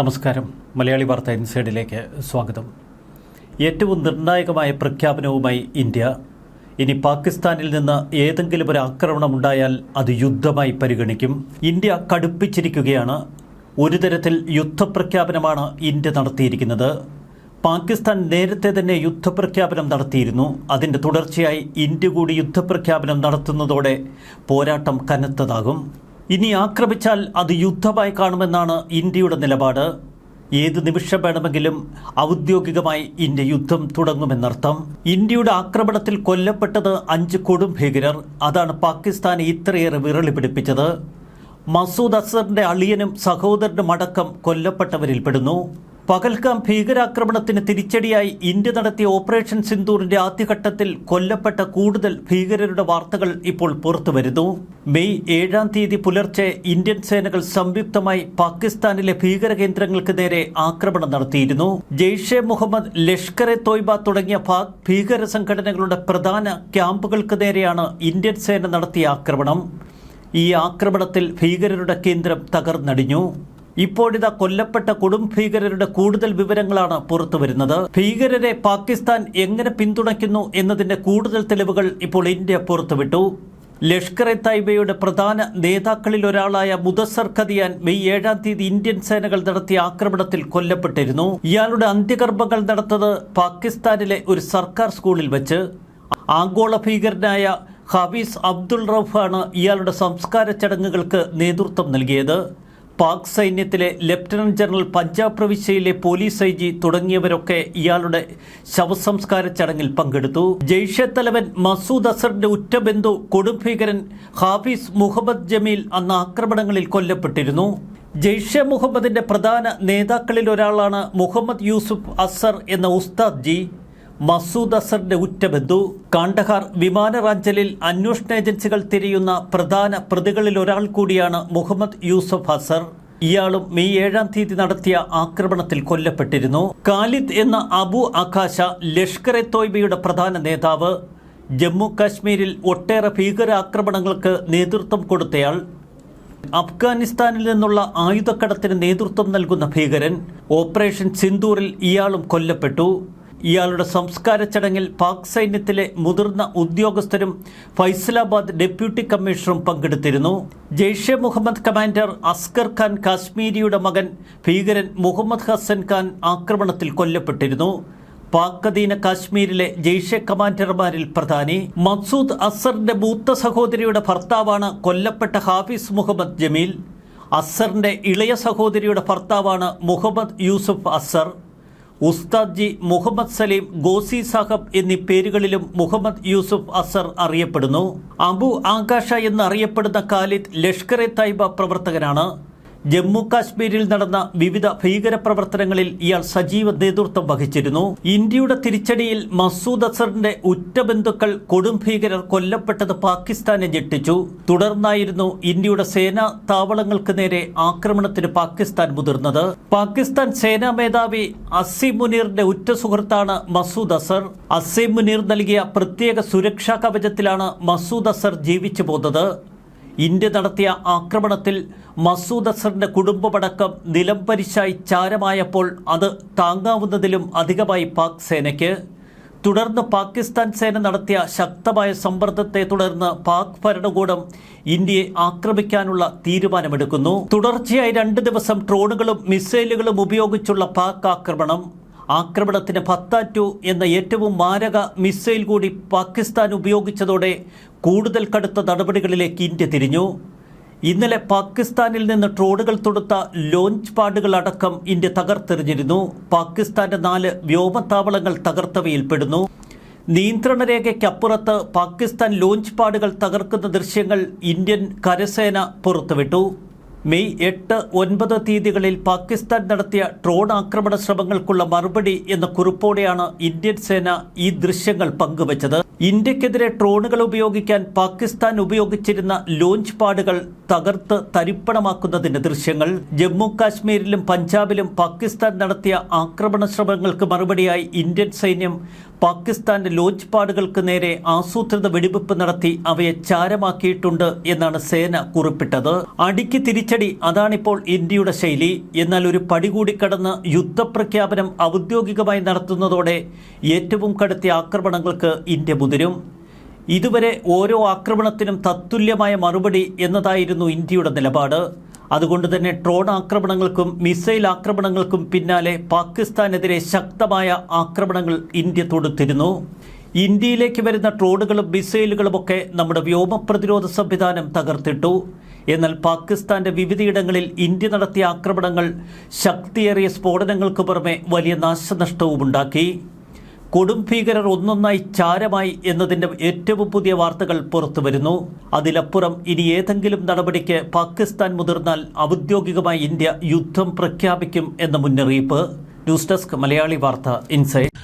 നമസ്കാരം. മലയാളി വാർത്ത ഇൻസൈഡിലേക്ക് സ്വാഗതം. ഏറ്റവും നിർണായകമായ പ്രഖ്യാപനവുമായി ഇന്ത്യ. ഇനി പാകിസ്ഥാനിൽ നിന്ന് ഏതെങ്കിലും ഒരു ആക്രമണം ഉണ്ടായാൽ അത് യുദ്ധമായി പരിഗണിക്കും. ഇന്ത്യ കടുപ്പിച്ചിരിക്കുകയാണ്. ഒരു തരത്തിൽ യുദ്ധപ്രഖ്യാപനമാണ് ഇന്ത്യ നടത്തിയിരിക്കുന്നത്. പാകിസ്ഥാൻ നേരത്തെ തന്നെ യുദ്ധപ്രഖ്യാപനം നടത്തിയിരുന്നു. അതിന്റെ തുടർച്ചയായി ഇന്ത്യ കൂടി യുദ്ധപ്രഖ്യാപനം നടത്തുന്നതോടെ പോരാട്ടം കനത്തതാകും. ഇനി ആക്രമിച്ചാൽ അത് യുദ്ധമായി കാണുമെന്നാണ് ഇന്ത്യയുടെ നിലപാട്. ഏത് നിമിഷം വേണമെങ്കിലും ഔദ്യോഗികമായി ഇന്ത്യ യുദ്ധം തുടങ്ങുമെന്നർത്ഥം. ഇന്ത്യയുടെ ആക്രമണത്തിൽ കൊല്ലപ്പെട്ടത് അഞ്ച് കൊടും ഭീകരർ. അതാണ് പാകിസ്ഥാനെ ഇത്രയേറെ വിരളി പിടിപ്പിച്ചത് മസൂദ് അസറിന്റെ അളിയനും സഹോദരനും അടക്കം കൊല്ലപ്പെട്ടവരിൽപ്പെടുന്നു. പകൽഗാം ഭീകരാക്രമണത്തിന് തിരിച്ചടിയായി ഇന്ത്യ നടത്തിയ ഓപ്പറേഷൻ സിന്ദൂറിന്റെ ആദ്യഘട്ടത്തിൽ കൊല്ലപ്പെട്ട കൂടുതൽ ഭീകരരുടെ വാർത്തകൾ ഇപ്പോൾ പുറത്തുവരുന്നു മെയ് ഏഴാം തീയതി പുലർച്ചെ ഇന്ത്യൻ സേനകൾ സംയുക്തമായി പാകിസ്ഥാനിലെ ഭീകര കേന്ദ്രങ്ങൾക്ക് നേരെ ആക്രമണം നടത്തിയിരുന്നു. ജെയ്ഷെ മുഹമ്മദ് ലഷ്കർ എ തോയ്ബ തുടങ്ങിയ പാക് ഭീകര സംഘടനകളുടെ പ്രധാന ക്യാമ്പുകൾക്ക് നേരെയാണ് ഇന്ത്യൻ സേന നടത്തിയ ആക്രമണം. ഈ ആക്രമണത്തിൽ ഭീകരരുടെ കേന്ദ്രം തകർന്നടിഞ്ഞു. ഇപ്പോഴിതാ കൊല്ലപ്പെട്ട കൊടും ഭീകരരുടെ കൂടുതൽ വിവരങ്ങളാണ് പുറത്തുവരുന്നത് ഭീകരരെ പാകിസ്ഥാൻ എങ്ങനെ പിന്തുണയ്ക്കുന്നു എന്നതിന്റെ കൂടുതൽ തെളിവുകൾ ഇപ്പോൾ ഇന്ത്യ പുറത്തുവിട്ടു. ലഷ്കർ എ തൈബയുടെ പ്രധാന നേതാക്കളിൽ ഒരാളായ മുദസർ ഖദിയാൻ മെയ് ഏഴാം തീയതി ഇന്ത്യൻ സേനകൾ നടത്തിയ ആക്രമണത്തിൽ കൊല്ലപ്പെട്ടിരുന്നു. ഇയാളുടെ അന്ത്യകർമ്മങ്ങൾ നടത്തത് പാകിസ്ഥാനിലെ ഒരു സർക്കാർ സ്കൂളിൽ വെച്ച്. ആഗോള ഭീകരനായ ഹബീസ് അബ്ദുൾ റൌഫാണ് ഇയാളുടെ സംസ്കാര ചടങ്ങുകൾക്ക് നേതൃത്വം നൽകിയത്. പാക് സൈന്യത്തിലെ ലഫ്റ്റനന്റ് ജനറൽ പഞ്ചാബ് പ്രവിശ്യയിലെ പോലീസ് ഐ ജി തുടങ്ങിയവരൊക്കെ ഇയാളുടെ ശവസംസ്കാര ചടങ്ങിൽ പങ്കെടുത്തു. ജെയ്ഷെ തലവൻ മസൂദ് അസറിന്റെ ഉറ്റബന്ധു കൊടുംഭീകരൻ ഹാഫീസ് മുഹമ്മദ് ജമീൽ അന്ന് ആക്രമണങ്ങളിൽ കൊല്ലപ്പെട്ടിരുന്നു. ജെയ്ഷെ മുഹമ്മദിന്റെ പ്രധാന നേതാക്കളിൽ ഒരാളാണ് മുഹമ്മദ് യൂസുഫ് അസർ എന്ന ഉസ്താദ് ജി. മസൂദ് അസറിന്റെ ഉറ്റബന്ധു കാണ്ടഹാർ വിമാനറാഞ്ചലിൽ അന്വേഷണ ഏജൻസികൾ തിരിയുന്ന പ്രധാന പ്രതികളിൽ ഒരാൾ കൂടിയാണ് മുഹമ്മദ് യൂസഫ് അസർ. ഇയാളും മെയ് ഏഴാം തീയതി നടത്തിയ ആക്രമണത്തിൽ കൊല്ലപ്പെട്ടിരുന്നു. കാലിദ് എന്ന അബു ആകാശ ലഷ്കർ എ തോയ്ബയുടെ പ്രധാന നേതാവ്. ജമ്മു കാശ്മീരിൽ ഒട്ടേറെ ഭീകരാക്രമണങ്ങൾക്ക് നേതൃത്വം കൊടുത്തയാൾ. അഫ്ഗാനിസ്ഥാനിൽ നിന്നുള്ള ആയുധക്കടത്തിന് നേതൃത്വം നൽകുന്ന ഭീകരൻ. ഓപ്പറേഷൻ സിന്ദൂറിൽ ഇയാളും കൊല്ലപ്പെട്ടു. ഇയാളുടെ സംസ്കാര ചടങ്ങിൽ പാക് സൈന്യത്തിലെ മുതിർന്ന ഉദ്യോഗസ്ഥരും ഫൈസലാബാദ് ഡെപ്യൂട്ടി കമ്മീഷണറും പങ്കെടുത്തിരുന്നു. ജെയ്ഷെ മുഹമ്മദ് കമാൻഡർ അസ്കർ ഖാൻ കാശ്മീരിയുടെ മകൻ ഭീകരൻ മുഹമ്മദ് ഹസൻ ഖാൻ ആക്രമണത്തിൽ കൊല്ലപ്പെട്ടിരുന്നു. പാക് അധീന കാശ്മീരിലെ ജെയ്ഷെ കമാൻഡർമാരിൽ പ്രധാനി മസൂദ് അസറിന്റെ മൂത്ത സഹോദരിയുടെ ഭർത്താവാണ് കൊല്ലപ്പെട്ട ഹാഫിസ് മുഹമ്മദ് ജമീൽ. അസറിന്റെ ഇളയ സഹോദരിയുടെ ഭർത്താവാണ് മുഹമ്മദ് യൂസുഫ് അസർ ഉസ്താദ് ജി മുഹമ്മദ് സലീം ഗോസി സാഹബ് എന്നീ പേരുകളിലും മുഹമ്മദ് യൂസുഫ് അസർ അറിയപ്പെടുന്നു. അബു ആകാശ എന്നറിയപ്പെടുന്ന ഖാലിദ് ലഷ്കർ എ തൈബ പ്രവർത്തകനാണ്. ജമ്മു കാശ്മീരിൽ നടന്ന വിവിധ ഭീകര പ്രവർത്തനങ്ങളിൽ ഇയാൾ സജീവ നേതൃത്വം വഹിച്ചിരുന്നു. ഇന്ത്യയുടെ തിരിച്ചടിയിൽ മസൂദ് അസറിന്റെ ഉറ്റ ബന്ധുക്കൾ കൊടും ഭീകരർ കൊല്ലപ്പെട്ടത് പാകിസ്ഥാനെ ഞെട്ടിച്ചു. തുടർന്നായിരുന്നു ഇന്ത്യയുടെ സേനാ താവളങ്ങൾക്ക് നേരെ ആക്രമണത്തിന് പാകിസ്ഥാൻ മുതിർന്നത്. പാകിസ്ഥാൻ സേനാ മേധാവി അസീം മുനീറിന്റെ ഉറ്റ സുഹൃത്താണ് മസൂദ് അസർ. അസീം മുനീർ നൽകിയ പ്രത്യേക സുരക്ഷാ കവചത്തിലാണ് മസൂദ് അസർ ജീവിച്ചു പോന്നത്. ഇന്ത്യ നടത്തിയ ആക്രമണത്തിൽ മസൂദ് അസറിന്റെ കുടുംബമടക്കം നിലംപരിശായി ചാരമായപ്പോൾ അത് താങ്ങാവുന്നതിലും അധികമായി പാക് സേനയ്ക്ക്. തുടർന്ന് പാകിസ്ഥാൻ സേന നടത്തിയ ശക്തമായ സമ്മർദ്ദത്തെ തുടർന്ന് പാക് ഭരണകൂടം ഇന്ത്യയെ ആക്രമിക്കാനുള്ള തീരുമാനമെടുക്കുന്നു. തുടർച്ചയായി രണ്ട് ദിവസം ഡ്രോണുകളും മിസൈലുകളും ഉപയോഗിച്ചുള്ള പാക് ആക്രമണം ആക്രമണത്തിന് പത്താറ്റു എന്ന ഏറ്റവും മാരക മിസൈൽ കൂടി പാകിസ്ഥാൻ ഉപയോഗിച്ചതോടെ കൂടുതൽ കടുത്ത നടപടികളിലേക്ക് ഇന്ത്യ തിരിഞ്ഞു. ഇന്നലെ പാകിസ്ഥാനിൽ നിന്ന് ട്രോളുകൾ തൊടുത്ത ലോഞ്ച് പാഡുകൾ അടക്കം ഇന്ത്യ തകർത്തെറിഞ്ഞിരുന്നു. പാകിസ്ഥാന്റെ നാല് വ്യോമത്താവളങ്ങൾ തകർത്തവയിൽപ്പെടുന്നു നിയന്ത്രണ രേഖയ്ക്കപ്പുറത്ത് പാകിസ്ഥാൻ ലോഞ്ച് പാഡുകൾ തകർക്കുന്ന ദൃശ്യങ്ങൾ ഇന്ത്യൻ കരസേന പുറത്തുവിട്ടു. മെയ് എട്ട് ഒൻപത് തീയതികളിൽ പാകിസ്ഥാൻ നടത്തിയ ഡ്രോൺ ആക്രമണ ശ്രമങ്ങൾക്കുള്ള മറുപടി എന്ന കുറിപ്പോടെയാണ് ഇന്ത്യൻ സേന ഈ ദൃശ്യങ്ങൾ പങ്കുവച്ചത്. ഇന്ത്യക്കെതിരെ ഡ്രോണുകൾ ഉപയോഗിക്കാൻ പാകിസ്ഥാൻ ഉപയോഗിച്ചിരുന്ന ലോഞ്ച് പാഡുകൾ തകർത്ത് തരിപ്പണമാക്കുന്നതിന്റെ ദൃശ്യങ്ങൾ. ജമ്മു കാശ്മീരിലും പഞ്ചാബിലും പാകിസ്ഥാൻ നടത്തിയ ആക്രമണ ശ്രമങ്ങൾക്ക് മറുപടിയായി ഇന്ത്യൻ സൈന്യം പാകിസ്ഥാന്റെ ലോഞ്ച് പാഡുകൾക്ക് നേരെ ആസൂത്രിത വെടിവെപ്പ് നടത്തി അവയെ ചാരമാക്കിയിട്ടുണ്ട് എന്നാണ് സേന കുറിപ്പിട്ടത്. അടിക്ക് തിരിച്ചടി അതാണിപ്പോൾ ഇന്ത്യയുടെ ശൈലി. എന്നാൽ ഒരു പടി കൂടി കടന്ന് യുദ്ധപ്രഖ്യാപനം ഔദ്യോഗികമായി നടത്തുന്നതോടെ ഏറ്റവും കടുത്ത ആക്രമണങ്ങൾക്ക് ഇന്ത്യ മുതിരും. ഇതുവരെ ഓരോ ആക്രമണത്തിനും തത്തുല്യമായ മറുപടി എന്നതായിരുന്നു ഇന്ത്യയുടെ നിലപാട്. അതുകൊണ്ട് തന്നെ ഡ്രോൺ ആക്രമണങ്ങൾക്കും മിസൈൽ ആക്രമണങ്ങൾക്കും പിന്നാലെ പാകിസ്ഥാനെതിരെ ശക്തമായ ആക്രമണങ്ങൾ ഇന്ത്യ തൊടുത്തിരുന്നു. ഇന്ത്യയിലേക്ക് വരുന്ന ഡ്രോണുകളും മിസൈലുകളുമൊക്കെ നമ്മുടെ വ്യോമ പ്രതിരോധ സംവിധാനം തകർത്തിട്ടു. എന്നാൽ പാകിസ്ഥാന്റെ വിവിധയിടങ്ങളിൽ ഇന്ത്യ നടത്തിയ ആക്രമണങ്ങൾ ശക്തിയേറിയ സ്ഫോടനങ്ങൾക്ക് പുറമെ വലിയ നാശനഷ്ടവുമുണ്ടാക്കി. കൊടും ഭീകരർ ഒന്നൊന്നായി ചാരമായി എന്നതിന്റെ ഏറ്റവും പുതിയ വാർത്തകൾ പുറത്തുവരുന്നു അതിലപ്പുറം ഇനി ഏതെങ്കിലും നടപടിക്ക് പാകിസ്ഥാൻ മുതിർന്നാൽ ഔദ്യോഗികമായി ഇന്ത്യ യുദ്ധം പ്രഖ്യാപിക്കും എന്ന മുന്നറിയിപ്പ്. ന്യൂസ് ഡെസ്ക് മലയാളി വാർത്ത ഇൻസൈറ്റ്